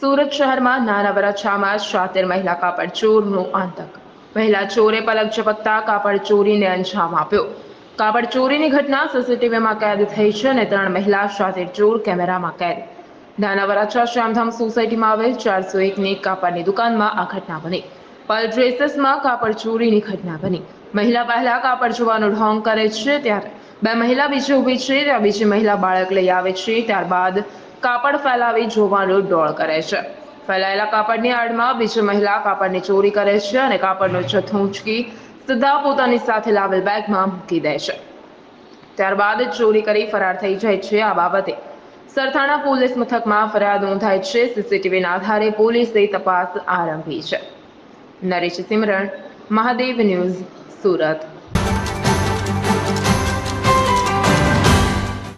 સુરત શહેરમાં નાના વરાછામાં શાતેર મહિલા કાપડ ચોરનો આતંક. મહિલા ચોરે પલક ઝપકતા કાપડ ચોરીને અંજામ આપ્યો. કાપડ ચોરીની ઘટના સીસીટીવીમાં કેદ થઈ છે અને ત્રણ મહિલા શાતેર ચોર કેમેરામાં કેદ. નાના વરાછા શ્યામધામ સોસાયટીમાં આવેલ ચારસો એકની કાપડની દુકાનમાં આ ઘટના બની. પલ ડ્રેસીસમાં કાપડ ચોરીની ઘટના બની. મહિલા પહેલા કાપડ જોવાનો ઢોંગ કરે છે ત્યારે. બે મહિલા બીજી ઊભી છે, ત્યાં બીજી મહિલા બાળક લઈ આવે છે, ત્યારબાદ કાપડ ફેલાવી જોવાનું ડોળ કરે છે. ફેલાયેલા કાપડની આડમાં બીજી મહિલા કાપડની ચોરી કરે છે અને કાપડનો જથ્થો ઉંચકી સીધા પોતાની સાથે લાવેલ બેગમાં મૂકી દે છે. ત્યારબાદ ચોરી કરી ફરાર થઈ જાય છે આ બાબતે. સરથાણા પોલીસ મથકમાં ફરિયાદ નોંધાય છે. સીસીટીવીના આધારે પોલીસે તપાસ આરંભી છે. નરેશ સિમરણ, મહાદેવ ન્યૂઝ સુરત.